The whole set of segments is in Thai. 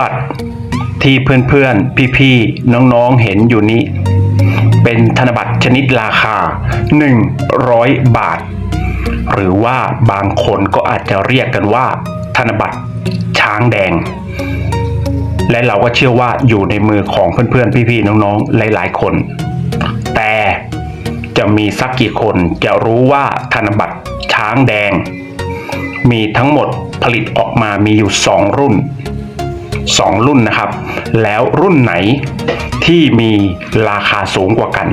บัตรที่เพื่อนๆ พี่ๆ น้องๆ เห็นอยู่นี้ เป็นธนบัตรชนิดราคา 100 บาท หรือว่าบางคนก็อาจจะเรียกกันว่า ธนบัตรช้างแดง และเราก็เชื่อว่าอยู่ในมือของเพื่อนๆ พี่ๆ น้องๆ หลายๆ คน แต่จะมีสักกี่คนจะรู้ว่าธนบัตรช้างแดง มีทั้งหมดผลิตออกมามีอยู่ 2 รุ่น 2 รุ่นนะครับ แล้วรุ่นไหนที่มีราคาสูงกว่ากัน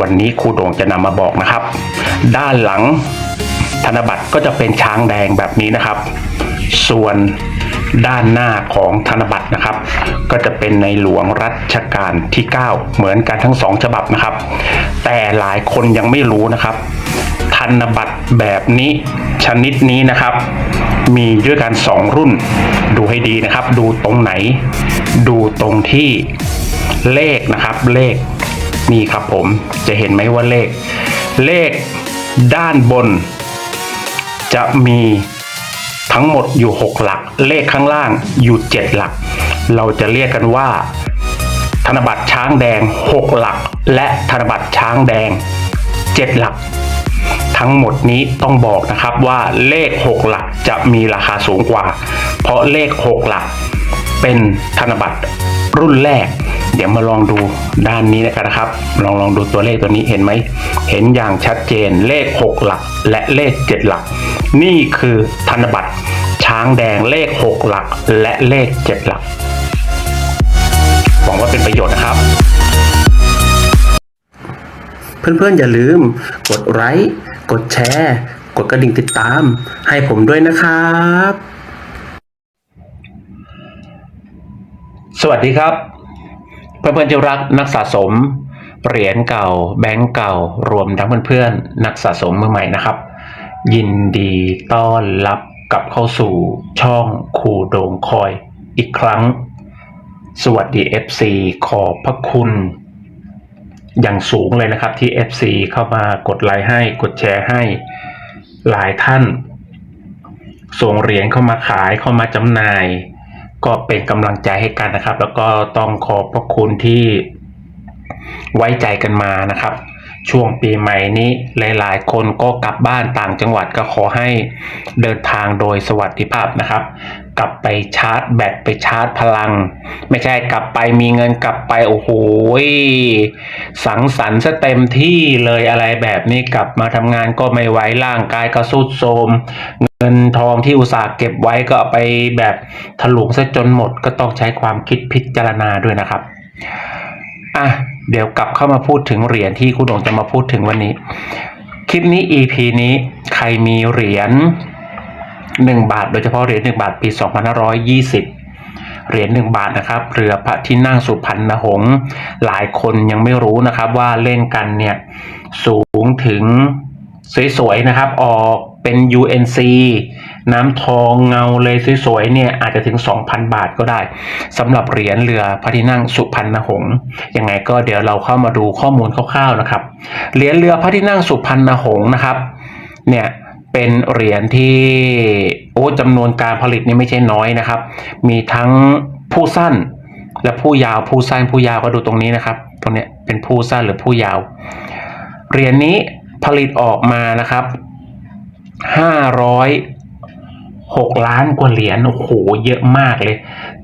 วันนี้ครูโด่งจะนำมาบอกนะครับ ด้านหลังธนบัตรก็จะเป็นช้างแดงแบบนี้นะครับ ส่วนด้านหน้าของธนบัตรนะครับ ก็จะเป็นในหลวงรัชกาลที่ 9 เหมือนกันทั้งสองฉบับนะครับ แต่หลายคนยังไม่รู้นะครับ ธนบัตรแบบนี้ชนิดนี้นะครับ มีด้วยกันสองรุ่น ดูให้ดีนะครับ ดูตรงไหน ดูตรงที่เลขนะครับ เลขนี่ครับผมจะเห็นไหมว่าเลข เลขด้านบน จะมีทั้งหมดอยู่ 6 หลัก เลขข้างล่างอยู่ 7 หลัก เราจะเรียกกันว่า ธนบัตรช้างแดง 6 หลัก และธนบัตรช้างแดง 7 หลัก ทั้งหมดนี้ต้องบอกนะครับว่าเลข 6 หลักจะมีราคาสูงกว่า เพราะเลข 6 หลักเป็นธนบัตรรุ่นแรก เดี๋ยวมาลองดูด้านนี้นนะครับ ลองลองดูตัวเลขตัวนี้เห็นไหม เห็นอย่างชัดเจนเลข 6 หลักและเลข 7 หลัก นี่คือธนบัตรช้างแดงเลข 6 หลักและเลข 7 หลัก หวังว่าเป็นประโยชน์นะครับ เพื่อนๆอย่าลืมกดไลค์ กดแชร์ กดกระดิ่งติดตาม ให้ผมด้วยนะครับ สวัสดีครับเพื่อนๆที่รักนักสะสมเหรียญเก่า แบงก์เก่า รวมทั้งเพื่อนๆนักสะสมมือใหม่นะครับ ยินดีต้อนรับกลับเข้าสู่ช่องคูโดงคอยอีกครั้ง สวัสดี FC ขอบพระคุณ อย่างสูงเลยนะครับที่ FC เข้ามากดไลค์ให้กดแชร์ให้หลายท่าน ส่งเหรียญเข้ามาขายเข้ามาจำหน่าย ก็เป็นกำลังใจให้กันนะครับ แล้วก็ต้องขอบพระคุณที่ไว้ใจกันมานะครับ ช่วงปีใหม่นี้หลายๆ คนก็กลับบ้านต่างจังหวัดก็ขอให้เดินทางโดยสวัสดิภาพนะครับ กลับไปชาร์จแบตไปชาร์จพลัง ไม่ใช่กลับไปมีเงินกลับไปโอ้โหสังสรรค์ซะเต็มที่เลยอะไรแบบนี้กลับมาทำงานก็ไม่ไหวร่างกายก็สุดโทมเงินทองที่อุตส่าห์เก็บไว้ก็ไปแบบถลุงซะจนหมดก็ต้องใช้ความคิดพิจารณาด้วยนะครับ อะ เดี๋ยวกลับเข้ามาพูดถึงเหรียญที่คุณหลงจะมาพูดถึงวันนี้ คลิปนี้ EP นี้ใครมีเหรียญ1 บาท โดยเฉพาะเหรียญ1บาทปี 2520เหรียญ1บาทนะครับเรือพระที่นั่งสุพรรณหงษ์หลายคนยังไม่รู้นะครับว่าเล่นกันเนี่ยสูงถึง สวยๆนะครับ ออกเป็น UNC น้ำทองเงาเลยสวยๆเนี่ยอาจจะถึง 2,000 บาทก็ได้สำหรับเหรียญเรือพระที่นั่งสุพรรณหงษ์ยังไงก็เดี๋ยวเราเข้ามาดูข้อมูลคร่าวๆนะครับเหรียญเรือพระที่นั่งสุพรรณหงษ์นะครับเนี่ยเป็นเหรียญที่โอ้จำนวนการผลิตนี่ไม่ใช่น้อยนะครับ มีทั้งผู้สั้นและผู้ยาวผู้สั้นผู้ยาวก็ดูตรงนี้นะครับ ตรงเนี้ยเป็นผู้สั้นหรือผู้ยาวเหรียญนี้ ผลิตออกมานะครับห้าร้อยหกล้านกว่าเหรียญโอ้โหเยอะมากเลย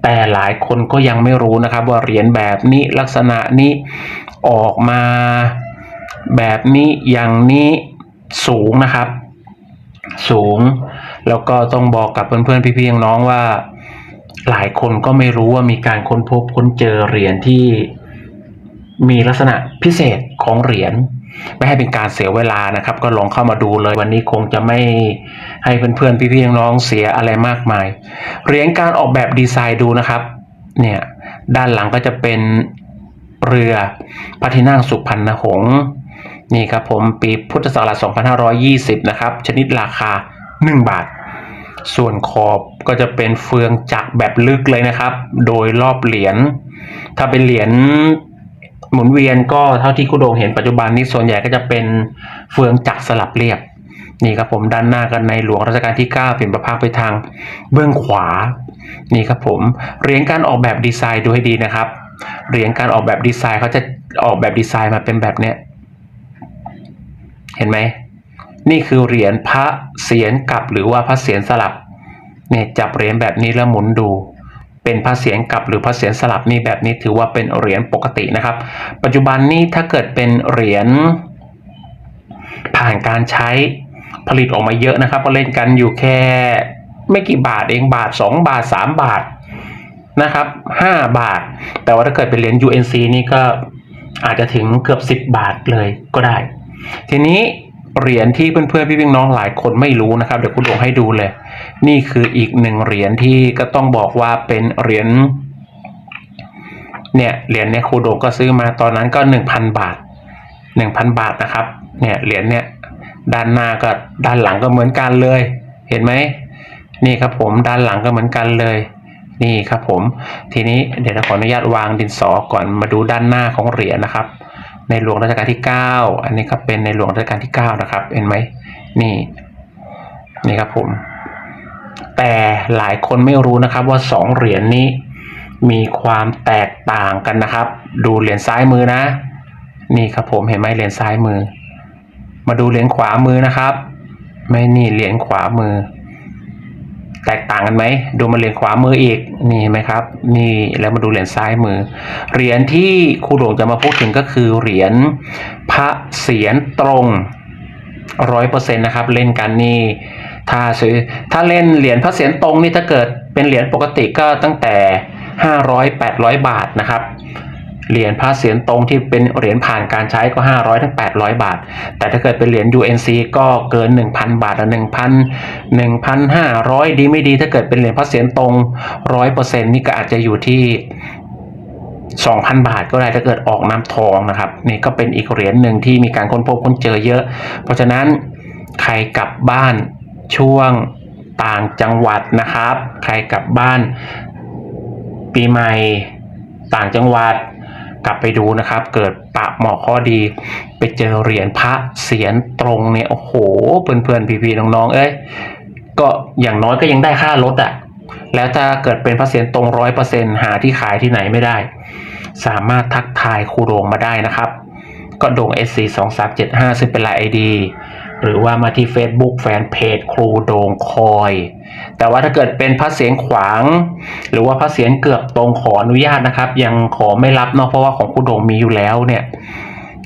แต่หลายคนก็ยังไม่รู้นะครับ ว่าเหรียญแบบนี้ลักษณะนี้ออกมาแบบนี้อย่างนี้สูงนะครับ สูง แล้วก็ต้องบอกกับเพื่อนๆพี่ๆน้องๆว่า หลายคนก็ไม่รู้ว่ามีการค้นพบค้นเจอเหรียญที่มีลักษณะพิเศษของเหรียญ ไม่ให้เป็นการเสียเวลานะครับ ก็ลองเข้ามาดูเลยวันนี้คงจะไม่ให้เพื่อนๆพี่ๆน้องๆเสียอะไรมากมายเหรียญการออกแบบดีไซน์ดูนะครับเนี่ยด้านหลังก็จะเป็นเรือพระที่นั่งสุพรรณหงษ์นี่ครับผมปีพุทธศักราช2520 นะครับ ชนิดราคา 1 บาท ส่วนขอบก็จะเป็นเฟืองจักแบบลึกเลยนะครับ โดยรอบเหรียญถ้าเป็นเหรียญ หมุนเวียนก็เท่าที่คุณโดงเห็นปัจจุบันนี้ส่วนใหญ่ก็จะเป็นเฟืองจักรสลับเรียบนี่ครับผมด้านหน้ากันในหลวงรัชกาลที่ 9 เปลี่ยนประภาคไปทางเบื้องขวา นี่ครับผมเหรียญการออกแบบดีไซน์ดูให้ดีนะครับเหรียญการออกแบบดีไซน์เขาจะออกแบบดีไซน์มาเป็นแบบเนี้ยเห็นไหมนี่คือเหรียญพระเสียรกลับหรือว่าพระเสียรสลับเนี่ยจับเหรียญแบบนี้แล้วหมุนดู เป็นพระเสียรกลับหรือพระเสียรสลับนี่แบบนี้ถือว่าเป็นเหรียญปกตินะครับ ปัจจุบันนี้ถ้าเกิดเป็นเหรียญผ่านการใช้ผลิตออกมาเยอะนะครับก็เล่นกันอยู่แค่ไม่กี่บาทเองบาท 2 บาท 3 บาทนะครับ5บาท แต่ว่าถ้าเกิดเป็นเหรียญ UNC นี่ก็อาจจะถึงเกือบ 10 บาทเลยก็ได้ ทีนี้ เหรียญที่เพื่อนๆพี่พี่น้องหลายคนไม่รู้นะครับเดี๋ยวคุณลงให้ดูเลย นี่คืออีกหนึ่งเหรียญที่ก็ต้องบอกว่าเป็นเหรียญเนี่ยเหรียญเนี่ยครูโดงก็ซื้อมาตอนนั้นก็ 1,000 บาท 1,000 บาทนะครับเนี่ยเหรียญเนี่ยด้านหน้าก็ด้านหลังก็เหมือนกันเลย เห็นไหมนี่ครับผมด้านหลังก็เหมือนกันเลย นี่ครับผม ทีนี้เดี๋ยวเราขออนุญาตวางดินสอก่อนมาดูด้านหน้าของเหรียญนะครับ ในหลวงรัชกาลที่ 9 อันนี้ก็เป็นในหลวงรัชกาลที่ 9 นะครับ เห็นไหมนี่นี่ครับผม แต่หลายคนไม่รู้นะครับว่าสองเหรียญนี้มีความแตกต่างกันนะครับ ดูเหรียญซ้ายมือนะ นี่ครับผมเห็นไหมเหรียญซ้ายมือ มาดูเหรียญขวามือนะครับ ไม่นี่เหรียญขวามือ แตกต่างกันไหม ดูมาเหรียญขวามืออีกนี่เห็นไหมครับ นี่แล้วมาดูเหรียญซ้ายมือ เหรียญที่ครูหลวงจะมาพูดถึงก็คือเหรียญพระเสียรตรงร้อยเปอร์เซ็นต์นะครับเล่นกันนี่ถ้าซื้อถ้าเล่นเหรียญพระเสียรตรงนี่ถ้าเกิดเป็นเหรียญปกติก็ตั้งแต่ห้าร้อยแปดร้อยบาทนะครับ เหรียญพระเสียรตรงที่เป็นเหรียญผ่านการใช้ก็ 500ถึง800 บาท แต่ถ้าเกิดเป็นเหรียญ UNC ก็เกิน 1,000 บาทละ1,000 1,500 ดีไม่ดีถ้าเกิดเป็นเหรียญพระเสียรตรง 100%นี่ก็อาจจะอยู่ที่ 2,000 บาทก็ได้ถ้าเกิดออกน้ำทองนะครับนี่ก็เป็นอีกเหรียญหนึ่งที่มีการค้นพบค้นเจอเยอะ เพราะฉะนั้นใครกลับบ้านช่วงต่างจังหวัดนะครับ ใครกลับบ้านปีใหม่ต่างจังหวัด กลับไปดูนะครับ เกิดปะเหมาะข้อดี ไปเจอเหรียญพระเสียนตรงเนี่ยโอ้โหเพื่อนๆพี่ๆน้องๆเอ้ยก็อย่างน้อยก็ยังได้ค่ารถอะแล้วถ้าเกิดเป็นพระเสียนตรงร้อยเปอร์เซ็นหาที่ขายที่ไหนไม่ได้ สามารถทักทายครูโรงมาได้นะครับ ก็โด่ง SC 2 3 7 5ซึ่งเป็นไลน์ ID หรือว่ามาที่ Facebook แฟนเพจครูโด่งคอย แต่ว่าถ้าเกิดเป็นพระเสียงขวาง หรือว่าพระเสียงเกือบตรงขออนุญาตนะครับ ยังขอไม่รับเนาะเพราะว่าของครูโด่งมีอยู่แล้วเนี่ย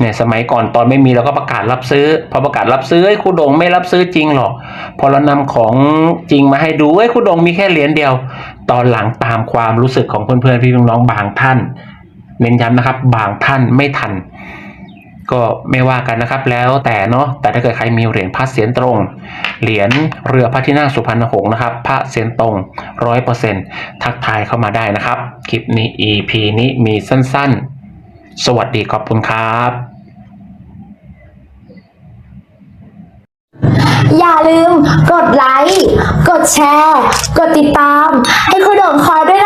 เนี่ยสมัยก่อนตอนไม่มีเราก็ประกาศรับซื้อ พอประกาศรับซื้อไอ้ครูโด่งไม่รับซื้อจริงหรอกพอเรานำของจริงมาให้ดูไอ้ครูโด่งมีแค่เหรียญเดียว ตอนหลังตามความรู้สึกของเพื่อนๆพี่น้องบางท่าน เน้นย้ำนะครับ บางท่านไม่ทัน ก็ไม่ว่ากันนะครับ แล้วแต่เนาะแต่ถ้าเกิดใครมีเหรียญพระเสียรตรง เหรียญเรือพระที่นั่งสุพรรณหงษ์นะครับ พระเสียรตรงร้อยเปอร์เซ็นต์ทักทายเข้ามาได้นะครับ คลิปนี้ EP นี้มีสั้นๆ สวัสดีขอบคุณครับอย่าลืมกดไลค์ กดแชร์ กดติดตาม ให้คุณโด่งคอยด้วย